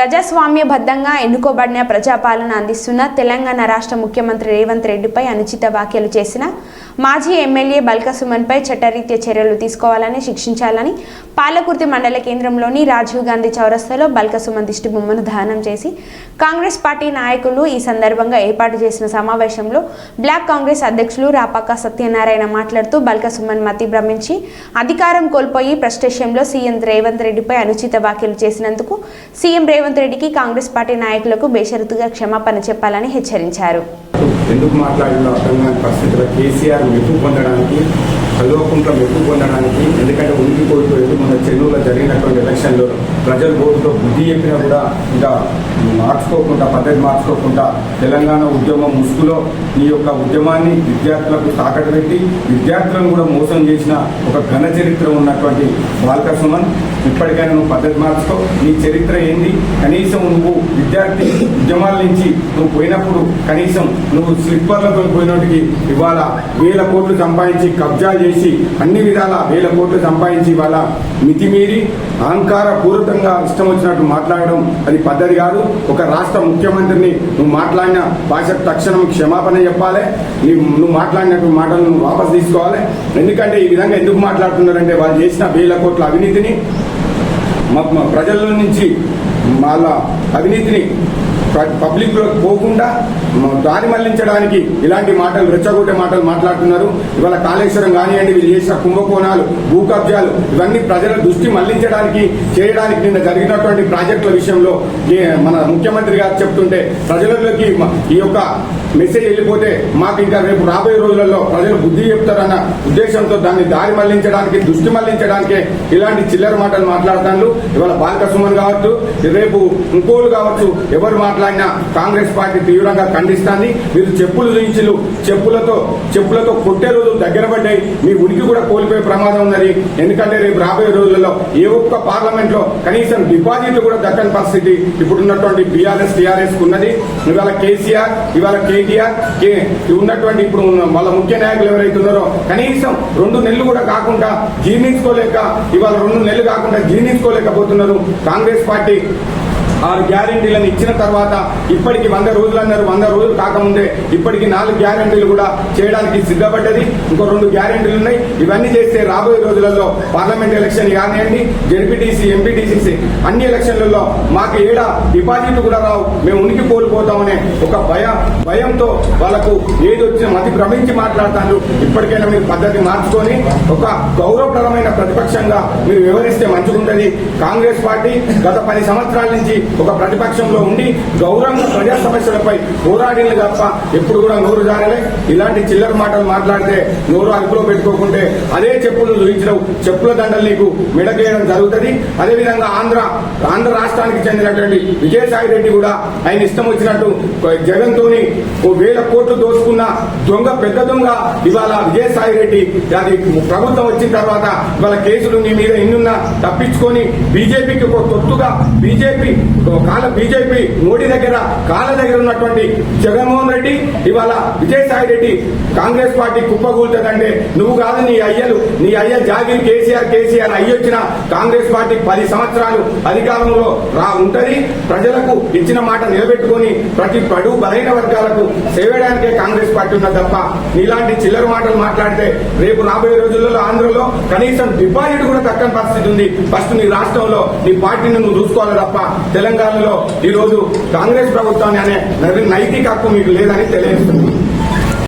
ప్రజాస్వామ్యబద్ధంగా ఎన్నుకోబడిన ప్రజాపాలన అందిస్తున్న తెలంగాణ రాష్ట్ర ముఖ్యమంత్రి రేవంత్ రెడ్డిపై అనుచిత వ్యాఖ్యలు చేసిన మాజీ ఎమ్మెల్యే బల్క సుమన్పై చట్టరీత్యా చర్యలు తీసుకోవాలని శిక్షించాలని పాలకుర్తి మండల కేంద్రంలోని రాజీవ్ గాంధీ చౌరస్తాలో బల్క సుమన్ దిష్టి బొమ్మను దహనం చేసి కాంగ్రెస్ పార్టీ నాయకులు ఈ సందర్భంగా ఏర్పాటు చేసిన సమావేశంలో బ్లాక్ కాంగ్రెస్ అధ్యక్షులు రాపాక సత్యనారాయణ మాట్లాడుతూ బల్క సుమన్ మతి భ్రమించి అధికారం కోల్పోయి ప్రస్టేషన్లో సీఎం రేవంత్ రెడ్డిపై అనుచిత వ్యాఖ్యలు చేసినందుకు సీఎం రేవంత్ రెడ్డికి కాంగ్రెస్ పార్టీ నాయకులకు బేషరతుగా క్షమాపణ చెప్పాలని హెచ్చరించారు. ఎందుకు మాట్లాడిన అర్థం కాని పరిస్థితుల్లో కేసీఆర్ మెప్పు పొందడానికి కల్వకుంట్ల మెప్పు పొందడానికి ఎందుకంటే ఉనికి కోల్పోయేది మన చెన్నూరులో జరిగినటువంటి ఎలక్షన్లో ప్రజలు ఓటుతో బుద్ధి చెప్పినా కూడా ఇంకా మార్చుకోకుండా పద్ధతి మార్చుకోకుండా తెలంగాణ ఉద్యమం ముసుగులో ఈ యొక్క ఉద్యమాన్ని విద్యార్థులకు తాకట్టు పెట్టి విద్యార్థులను కూడా మోసం చేసిన ఒక ఘన చరిత్ర ఉన్నటువంటి బాల్క సుమన్ ఇప్పటికైనా నువ్వు పద్ధతి మార్చుకో నీ చరిత్ర ఏంది? కనీసం నువ్వు విద్యార్థి ఉద్యమాల నుంచి నువ్వు పోయినప్పుడు కనీసం నువ్వు స్లిప్పర్లతో పోయినట్టుకి ఇవాళ వేల కోట్లు సంపాదించి కబ్జా చేసి అన్ని విధాల వేల కోట్లు సంపాదించి ఇవాళ మితిమీరి అహంకార పూర్వకంగా ఇష్టం వచ్చినట్టు మాట్లాడడం అది పద్ధతి కాదు. ఒక రాష్ట్ర ముఖ్యమంత్రిని నువ్వు మాట్లాడిన భాష తక్షణం క్షమాపణ చెప్పాలి. నీ నువ్వు మాట్లాడినటువంటి మాటలు నువ్వు తీసుకోవాలి. ఎందుకంటే ఈ విధంగా ఎందుకు మాట్లాడుతున్నారంటే వాళ్ళు చేసిన వేల కోట్ల అవినీతిని మా ప్రజల నుంచి వాళ్ళ అవినీతిని పబ్లిక్లో పోకుండా దారి మళ్ళించడానికి ఇలాంటి మాటలు రెచ్చగొట్టే మాటలు మాట్లాడుతున్నారు. ఇవాళ కాళేశ్వరం కానివ్వండి వీళ్ళు చేసిన కుంభకోణాలు భూ కబ్జాలు ఇవన్నీ ప్రజల దృష్టి మళ్ళించడానికి చేయడానికి నిన్న జరిగినటువంటి ప్రాజెక్టుల విషయంలో మన ముఖ్యమంత్రి గారు చెప్తుంటే ప్రజలలోకి ఈ యొక్క మెసేజ్ వెళ్ళిపోతే మాకు ఇంకా రేపు రాబోయే రోజులలో ప్రజలు బుద్ధి చెప్తారన్న ఉద్దేశంతో దాన్ని దారి మళ్ళించడానికి దృష్టి మళ్ళించడానికి ఇలాంటి చిల్లర మాటలు మాట్లాడతాను ఇవాళ బాలక సుమన్ కావచ్చు రేపు ఇంకోలు కావచ్చు ఎవరు మాట్లాడిన కాంగ్రెస్ పార్టీ తీవ్రంగా ఖండిస్తాంది. మీరు చెప్పులు దించులు చెప్పులతో చెప్పులతో కొట్టే రోజులు దగ్గర పడ్డాయి. మీ ఉనికి కూడా కోల్పోయే ప్రమాదం ఉన్నది. ఎందుకంటే రేపు రాబోయే రోజులలో ఏ ఒక్క పార్లమెంట్లో కనీసం డిపాజిట్లు కూడా దక్కని పరిస్థితి ఇప్పుడున్నటువంటి బీఆర్ఎస్ టీఆర్ఎస్ ఉన్నది. ఇవాళ కేసీఆర్ ఇవాళ కేటీఆర్ కే ఉన్నటువంటి ఇప్పుడు ఉన్న వాళ్ళ ముఖ్య నాయకులు ఎవరైతే ఉన్నారో కనీసం రెండు నెలలు కూడా కాకుండా జీర్ణించుకోలేక ఇవాళ రెండు నెలలు కాకుండా జీర్ణించుకోలేకపోతున్నారు. కాంగ్రెస్ పార్టీ ఆరు గ్యారెంటీలను ఇచ్చిన తర్వాత ఇప్పటికి వంద రోజులు అన్నారు. వంద రోజులు కాకముందే ఇప్పటికి నాలుగు గ్యారెంటీలు కూడా చేయడానికి సిద్ధపడ్డది. ఇంకో రెండు గ్యారెంటీలు ఉన్నాయి. ఇవన్నీ చేస్తే రాబోయే రోజులలో పార్లమెంట్ ఎలక్షన్ కానివ్వండి జడ్పీటీసీ ఎంపీటీసీ అన్ని ఎలక్షన్లలో మాకు ఏడా డిపాజిట్ కూడా రావు. మేము ఉనికి కోల్పోతామనే ఒక భయ భయంతో వాళ్ళకు ఏది వచ్చినా మతి భ్రమించి మాట్లాడతాను ఇప్పటికైనా మీరు పద్ధతి మార్చుకొని ఒక గౌరవప్రదమైన ప్రతిపక్షంగా మీరు వివరిస్తే మంచిగుంటది. కాంగ్రెస్ పార్టీ గత పది సంవత్సరాల నుంచి ఒక ప్రతిపక్షంలో ఉండి గౌరవంగా ప్రజా సమస్యలపై పోరాడిన తప్ప ఎప్పుడు కూడా నోరు జారలే. ఇలాంటి చిల్లర మాటలు మాట్లాడితే నోరు అదుపులో పెట్టుకోకుంటే అదే చెప్పులు చూపించడం చెప్పుల దండలు నీకు మెడకేయడం జరుగుతుంది. అదేవిధంగా ఆంధ్ర ఆంధ్ర రాష్ట్రానికి చెందినటువంటి విజయసాయి రెడ్డి కూడా ఆయన ఇష్టం వచ్చినట్టు జగన్ తోని ఓ వేల కోట్లు దోసుకున్న దొంగ పెద్ద దొంగ ఇవాళ విజయసాయి రెడ్డి. అది ప్రభుత్వం వచ్చిన తర్వాత ఇవాళ కేసులు నీ మీద ఇన్నున్నా తప్పించుకొని బీజేపీకి ఒక తొత్తుగా బీజేపీ కాల బీజేపీ మోడీ దగ్గర కాళ్ళ దగ్గర ఉన్నటువంటి జగన్మోహన్ రెడ్డి ఇవాళ విజయసాయి రెడ్డి కాంగ్రెస్ పార్టీ కుప్పగూలుతుందంటే నువ్వు కాదు నీ అయ్యలు. నీ అయ్య జాగిరి కేసీఆర్ కేసీఆర్ అయ్యొచ్చిన కాంగ్రెస్ పార్టీ పది సంవత్సరాలు అధికారంలో రా ఉంటది. ప్రజలకు ఇచ్చిన మాట నిలబెట్టుకొని ప్రతి పడు బలహీన వర్గాలకు సేవడానికే కాంగ్రెస్ పార్టీ ఉన్నది తప్ప నీలాంటి చిల్లర మాటలు మాట్లాడితే రేపు రాబోయే రోజులలో ఆంధ్రలో కనీసం డిపాజిట్ కూడా తక్కని పరిస్థితి ఉంది. ఫస్ట్ నీ రాష్ట్రంలో నీ పార్టీని నువ్వు చూసుకోవాలి తప్ప తెలంగాణలో ఈ రోజు కాంగ్రెస్ ప్రభుత్వాన్ని అనే నైతిక హక్కు మీకు లేదని తెలియజేస్తుంది.